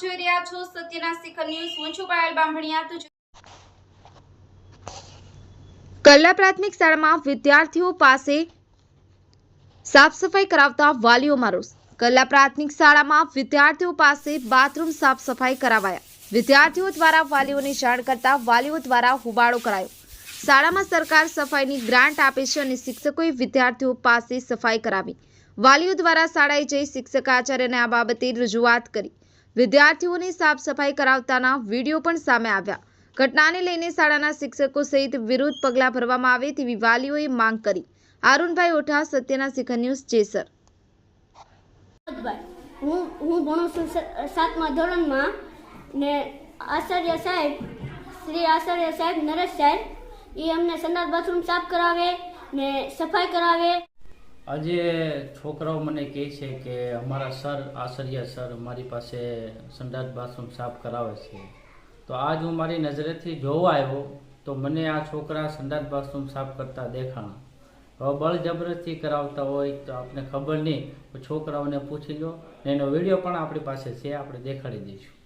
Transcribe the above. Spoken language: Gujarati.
છો સત્યના શિખર ન્યૂઝ. હું છું પાયલ બામભણિયા તો કલ્લા પ્રાથમિક શાળામાં વિદ્યાર્થીઓ પાસે સાફ સફાઈ કરાવતા વાલીઓમાં રોષ. કલ્લા પ્રાથમિક શાળામાં વિદ્યાર્થીઓ પાસે બાથરૂમ સાફ સફાઈ કરાવાયા. વિદ્યાર્થીઓ દ્વારા વાલીઓને જાણ કરતા વાલીઓ દ્વારા હુબાળો કરાયો. શાળામાં સરકાર સફાઈની ગ્રાન્ટ આપે છે અને શિક્ષકોએ વિદ્યાર્થીઓ પાસે સફાઈ કરાવી. વાલીઓ દ્વારા શાળાએ જઈ શિક્ષક, આચાર્યને આ બાબતે રજૂઆત કરી. વિદ્યાર્થીઓને સાફ સફાઈ કરાવતાના વીડિયો પણ સામે આવ્યા. ઘટનાને લઈને શાળાના શિક્ષકો સહિત વિરુદ્ધ પગલાં ભરવામાં આવે તેવી વાલીઓએ માંગ કરી. અરુણભાઈ ઓઠા સત્યના શિખર ન્યૂઝ, જેસર. હું હું ભણું છું સાતમા ધોરણમાં ને આચાર્ય સાહેબ, શ્રી આચાર્ય સાહેબ નરેશ સાહેબ, એ અમને સંદાસ બાથરૂમ સાફ કરાવે ને સફાઈ કરાવે. આજે છોકરાઓ મને કહે છે કે અમારા સર, આચાર્ય સર મારી પાસે સંડાસ બાથરૂમ સાફ કરાવે છે. તો આજ હું મારી નજરેથી જોવા આવ્યો, તો મને આ છોકરા સંડાસ બાથરૂમ સાફ કરતા દેખાણા. હવે બળજબરસ્તી કરાવતા હોય તો આપણે ખબર નહીં છોકરાઓને પૂછી લો એનો વીડિયો પણ આપણી પાસે છે, આપણે દેખાડી દઈશું.